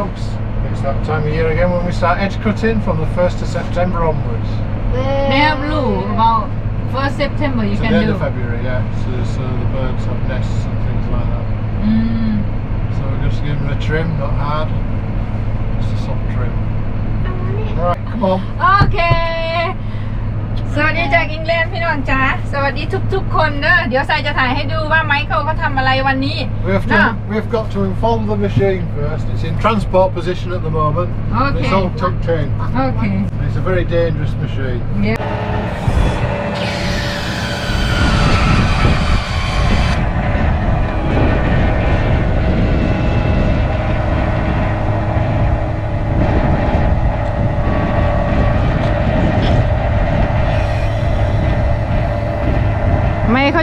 folks. It's that time of year again when we start edge cutting from the 1st of September onwards. They have blue about 1st September you to can the end do. of February, yeah. So, so the birds have nests and things like that. Mm. So we're just giving them a trim, not hard. Just a soft trim. Right, come on. Okay. วัสดีจากอังกฤษพี่น้องจ๋าสวัสดีทุกๆ คนเด้อเดี๋ยวทรายจะถ่ายให้ดูว่าไมเคิลเขาทำอะไรวันนี้ We have to. Now. We've got to inform the machine first. It's in transport position at the moment. Okay. It's all tucked in. โอเค It's a very dangerous machine. เดี๋ยว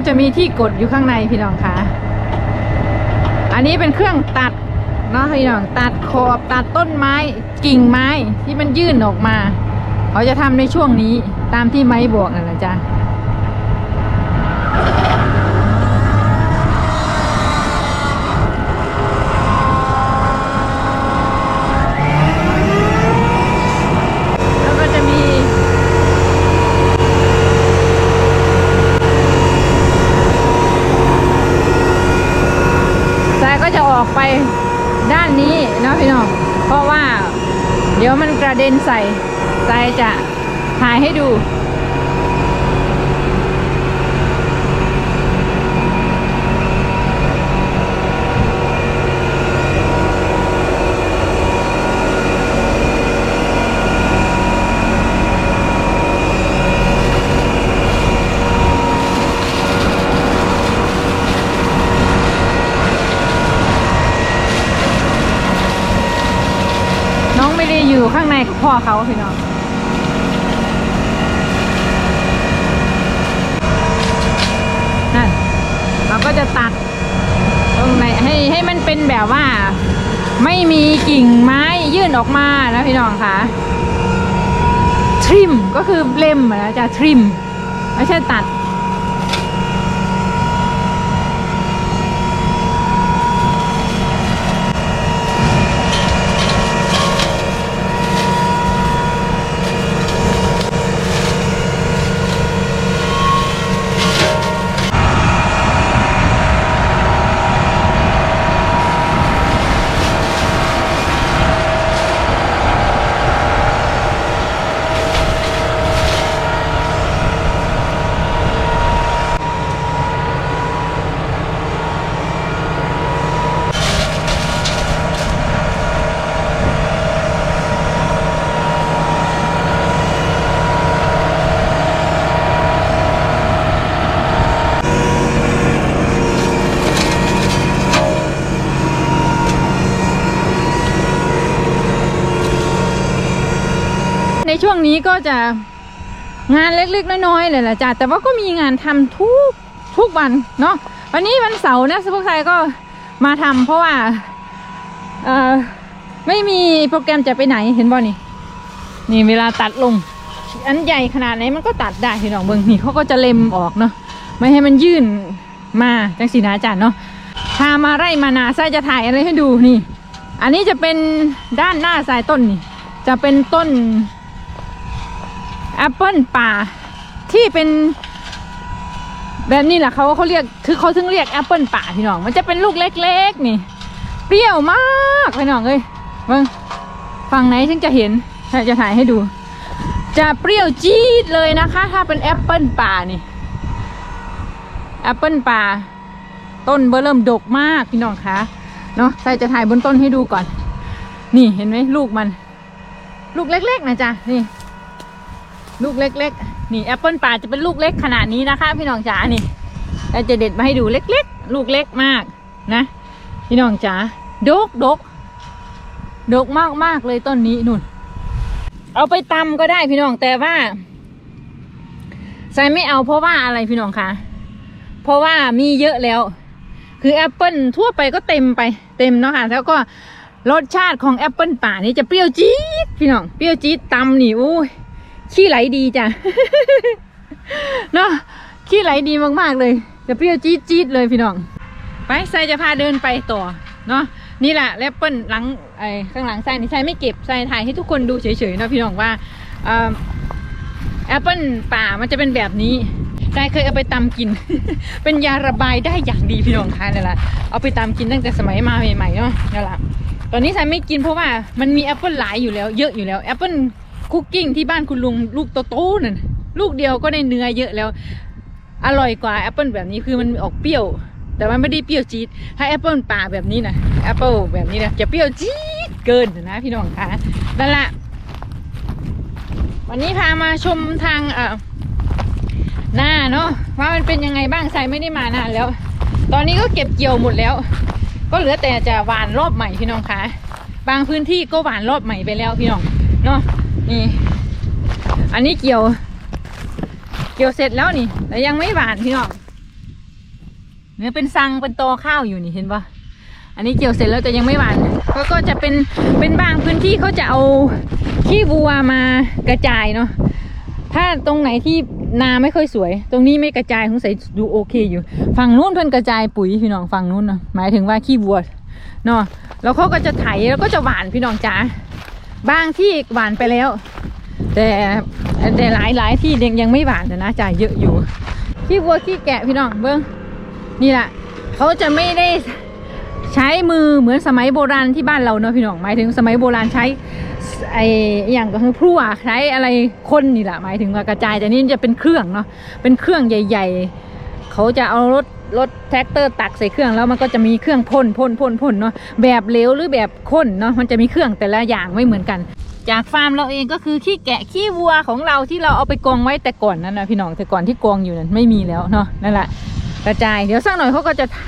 จะมีที่กดอยู่ข้างในพี่น้องคะอันนี้เป็นเครื่องตัดเนาะพี่น้องตัดขอบตัดต้นไม้กิ่งไม้ที่มันยื่นออกมา เขาจะทำในช่วงนี้ตามที่ไม้บอกนั่นแหละจ้ะแล้วก็จะมี สายก็จะ ออกไปด้านนี้นะพี่น้อง เพราะว่า เดี๋ยวมันกระเด็นใส่สายจะถ่ายให้ดู น้องไม่ได้อยู่ข้างในกับพ่อ เขาพี่น้องนั่นเราก็จะตัดตรงไหนให้ให้มันเป็นแบบว่า ไม่มีกิ่งไม้ยื่นออกมานะพี่น้องคะทริมก็คือเล่มอะนะจะทริมไม่ใช่ตัด ช่วงนี้ก็จะงานเล็กๆ น้อยๆเลยแหละจ้ะแต่ว่าก็มีงานทำทุกทุกวันเนาะวันนี้วันเสาร์นะพวกไทยก็มาทำเพราะว่าเออไม่มีโปรแกรมจะไปไหนเห็นบ่นี่ นี่เวลาตัดลง อันใหญ่ขนาดไหนมันก็ตัดได้พี่น้องเบิ่งนี่เขาก็จะเล็มออกเนาะไม่ให้มันยื่นมาจังสีนาจารย์เนาะพามาไร่มานาไส้จะถ่ายอะไรให้ดูนี่ อันนี้จะเป็นด้านหน้าสายต้นนี่ จะเป็นต้น แอปเปิลป่าที่เป็นแบบนี้แหละเขาเขาเรียกคือเขาถึงเรียกแอปเปิลป่าพี่น้อง มันจะเป็นลูกเล็กๆนี่ เปรี้ยวมากพี่น้องเอ้ยเบิ่งฝั่งไหนถึงจะเห็นจะถ่ายให้ดู จะเปรี้ยวจี๊ดเลยนะคะ ถ้าเป็นแอปเปิลป่านี่แอปเปิลป่า ต้นเบอร์เริ่มดกมากพี่น้องคะเนาะใส่จะถ่ายบนต้นให้ดูก่อน นี่เห็นไหมลูกมัน ลูกเล็ก ๆ นะจ๊ะนี่ ลูกเล็ก ๆ นี่แอปเปิลป่าจะเป็นลูกเล็กขนาดนี้นะคะ พี่น้องจ๋านี่เราจะเด็ดมาให้ดูเล็ก ๆ ลูกเล็กมากนะพี่น้องจ๋าดกดกดกมากมากเลยต้นนี้นุ่น เอาไปตำก็ได้พี่น้องแต่ว่าใส่ไม่เอาเพราะว่าอะไรพี่น้องคะเพราะว่ามีเยอะแล้ว คือแอปเปิลทั่วไปก็เต็มไปเต็มเนาะค่ะแล้วก็รสชาติของแอปเปิลป่านี่จะเปรี้ยวจี๊ดพี่น้องเปรี้ยวจี๊ดตำนี่โอ้ย ขี้ไหลดีจ้ะเนาะขี้ไหลดีมากๆเลยจะเปรี้ยวจี๊ดจี๊ดเลยพี่น้อง ไปไซจะพาเดินไปต่อเนาะนี่แหละแอปเปิลหลังไอ้ข้างหลังทรายนี่ทรายไม่เก็บทรายถ่ายให้ทุกคนดูเฉยๆนะพี่น้องว่าแอปเปิลป่ามันจะเป็นแบบนี้ทรายเคยเอาไปตำกิน เป็นยาระบายได้อย่างดีพี่น้องคะนี่แหละเอาไปตำกินตั้งแต่สมัยมาใหม่ๆเนาะนี่แหละตอนนี้ทรายไม่กินเพราะว่ามันมีแอปเปิลหลายอยู่แล้วเยอะอยู่แล้วแอปเปิล คุกกิ้งที่บ้านคุณลุงลูกโตๆนั่นลูกเดียวก็ได้เนื้อเยอะแล้ว อร่อยกว่าแอปเปิลแบบนี้คือมันออกเปรี้ยว แต่มันไม่ได้เปรี้ยวจี๊ดถ้าแอปเปิลป่าแบบนี้นะแอปเปิลแบบนี้นะจะเปรี้ยวจี๊ดเกินนะพี่น้องคะนั่นแหละวันนี้พามาชมทางเอ่อหน้าเนาะว่ามันเป็นยังไงบ้างใส่ไม่ได้มานานแล้ว ตอนนี้ก็เก็บเกี่ยวหมดแล้ว ก็เหลือแต่จะหวานรอบใหม่พี่น้องคะบางพื้นที่ก็หวานรอบใหม่ไปแล้วพี่น้องเนาะ นี่ อันนี้เกี่ยว เกี่ยวเสร็จแล้วนี่ แต่ยังไม่หวานพี่น้องเนื้อเป็นซังเป็นตอข้าวอยู่นี่เห็นปะอันนี้เกี่ยวเสร็จแล้วแต่ยังไม่หวานก็ก็จะเป็นเป็นบางพื้นที่เขาจะเอาขี้วัวมากระจายเนาะถ้าตรงไหนที่นาไม่ค่อยสวย ตรงนี้ไม่กระจายสงสัยดูโอเคอยู่ ฝั่งนู้นเพิ่นกระจายปุ๋ยพี่น้องฝั่งนู้นนะหมายถึงว่าขี้วัวเนาะแล้วเขาก็จะไถแล้วก็จะหวานพี่น้องจ๋า บางที่หวานไปแล้ว แต่แต่หลายหลายที่ยังยังไม่หวานแต่นะจ่ายเยอะอยู่ขี้วัวขี้แกะพี่น้องเบิ้งนี่แหละเขาจะไม่ได้ใช้มือเหมือนสมัยโบราณที่บ้านเราเนาะพี่น้องหมายถึงสมัยโบราณใช้ไออย่างก็คือพลั่วใช้อะไรคนนี่แหละหมายถึงว่ากระจายแต่นี่จะเป็นเครื่องเนาะเป็นเครื่องใหญ่ ๆ เขาจะเอารถ รถแท็กเตอร์ตักใส่เครื่องแล้วมันก็จะมีเครื่องพ่นพ่นพ่นพ่นเนาะแบบเหลวหรือแบบข้นเนาะมันจะมีเครื่องแต่ละอย่างไม่เหมือนกัน จากฟาร์มเราเองก็คือขี้แกะขี้วัวของเราที่เราเอาไปกองไว้แต่ก่อนนั้นนะพี่น้องแต่ก่อนที่กองอยู่นั้นไม่มีแล้วเนาะนั่นแหละกระจายเดี๋ยวสักหน่อยเขาก็จะไถ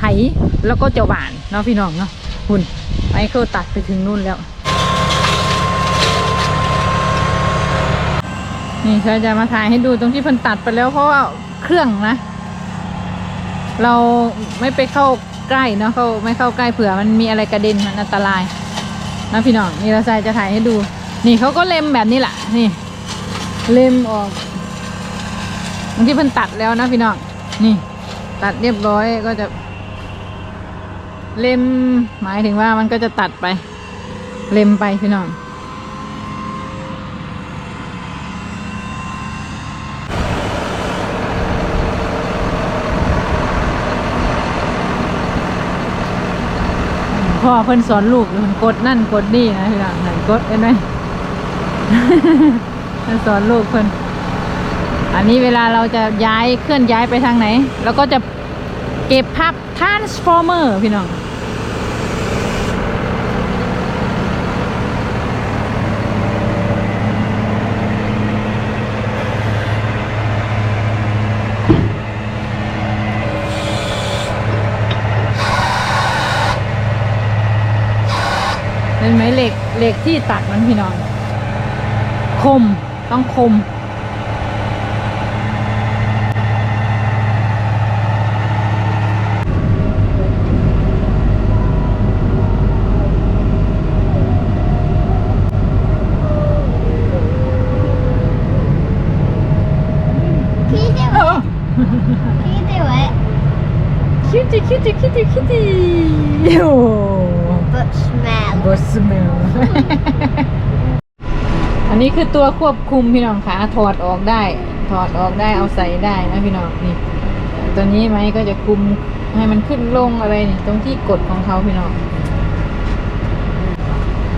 แล้วก็จะหวานเนาะพี่น้องเนาะคุณไมเคิลตัดไปถึงนู่นแล้วนี่ฉันจะมาถ่ายให้ดูตรงที่เพิ่นตัดไปแล้วเพราะว่าเครื่องนะ เราไม่ไปเข้าใกล้เนาะเข้าไม่เข้าใกล้เผื่อมันมีอะไรกระเด็นมันอันตรายนะพี่น้องนี่เราใส่จะถ่ายให้ดู นี่เขาก็เล็มแบบนี้แหละนี่ เล็มออกบางที่เพิ่นตัดแล้วนะพี่น้องนี่ ตัดเรียบร้อยก็จะ เล็มหมายถึงว่ามันก็จะตัดไป เล็มไปพี่น้อง พ่อเพิ่นสอนลูกเพิ่นกดนั่นกดนี่นะพี่น้องนั่นกดเห็นไหมเพิ่นสอนลูกเพิ่นอันนี้เวลาเราจะย้ายเคลื่อนย้ายไปทางไหนเราก็จะเก็บภาพ transformer พี่น้อง ห็นไหมเหล็กเหล็กที่ตัดมันพี่น้อง คมต้องคม Can you do it? Can you do it? คิดจิคิดจิคิดจิคิดจิโอ้ But smell. บสเมลอันนี้คือตัวควบคุมพี่น้องคะถอดออกได้ ถอดออกได้เอาใส่ได้นะพี่น้องนี่ตัวนี้ไหมก็จะคุมให้มันขึ้นลงอะไรนี่ตรงที่กดของเขาพี่น้อง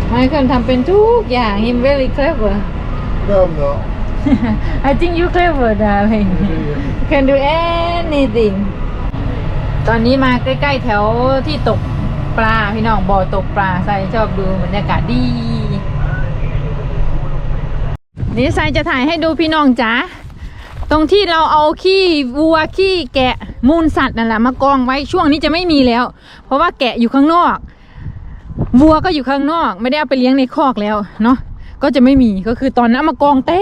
ไมเคิลทำเป็นทุกอย่าง him very clever No, I'm not. I think you clever darling you can do anything ตอนนี้มาใกล้ ๆ แถวที่ตก ปลาพี่น้องบ่อตกปลาใส่ชอบดูบรรยากาศดีนี่ใส่จะถ่ายให้ดูพี่น้องจ๋าตรงที่เราเอาขี้วัวขี้แกะมูลสัตว์นั่นแหละมากองไว้ช่วงนี้จะไม่มีแล้ว เพราะว่าแกะอยู่ข้างนอกวัวก็อยู่ข้างนอก ไม่ได้เอาไปเลี้ยงในคอกแล้วเนาะก็จะไม่มีก็คือตอนนั้นมากองเต็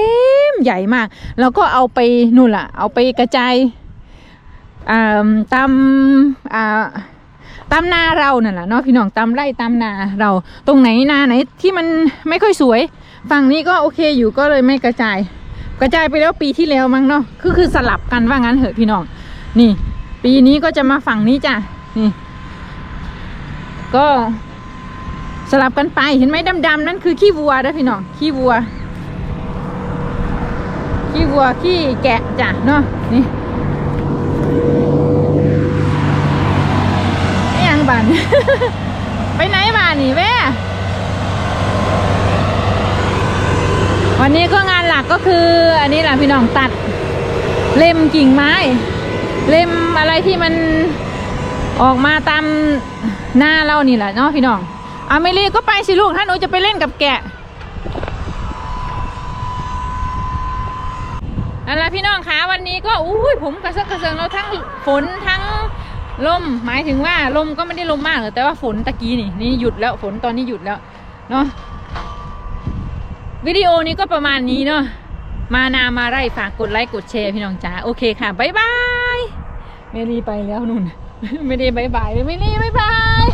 มใหญ่มาก แล้วก็เอาไปนู่นล่ะ เอาไปกระจายอ่าตามอ่า ตามนาเรานั่นแหละเนาะพี่น้องตามไร่ตามนาเราตรงไหนนาไหนที่มันไม่ค่อยสวย ฝั่งนี้ก็โอเคอยู่ก็เลยไม่กระจาย กระจายไปแล้วปีที่แล้วมั้งเนาะคือคือสลับกันว่างั้นเหอะพี่น้อง นี่ ปีนี้ก็จะมาฝั่งนี้จ้ะนี่ ก็สลับกันไปเห็นไหมดำๆนั่นคือขี้วัวนะพี่น้องขี้วัวขี้วัวขี้แกะจ้ะเนาะนี่ไอ้ยังบาน ไปไหนบานนี่แม่วันนี้ก็งานหลักก็คือ อันนี้แหละพี่น้องตัด เล็มกิ่งไม้ เล็มอะไรที่มันออกมาตามหน้าเรานี่แหละเนาะพี่น้องอาเมลี่ก็ไปสิลูกถ้าหนูจะไปเล่นกับแกะนั่นแหละพี่น้องคะวันนี้ก็อุ้ยผมกระเซาะกระเซิงเราทั้งฝนทั้ง ลมหมายถึงว่าลมก็ไม่ได้ลมมากหรอกแต่ว่าฝนตะกี้นี่นี่หยุดแล้วฝนตอนนี้หยุดแล้วเนาะวิดีโอนี้ก็ประมาณนี้เนาะมานามาไร่ฝากกดไลค์กดแชร์พี่น้องจ๋าโอเคค่ะบ๊ายบายเมลีไปแล้วนุ่นไม่ได้บ๊ายบายเลยเมลีบ๊ายบาย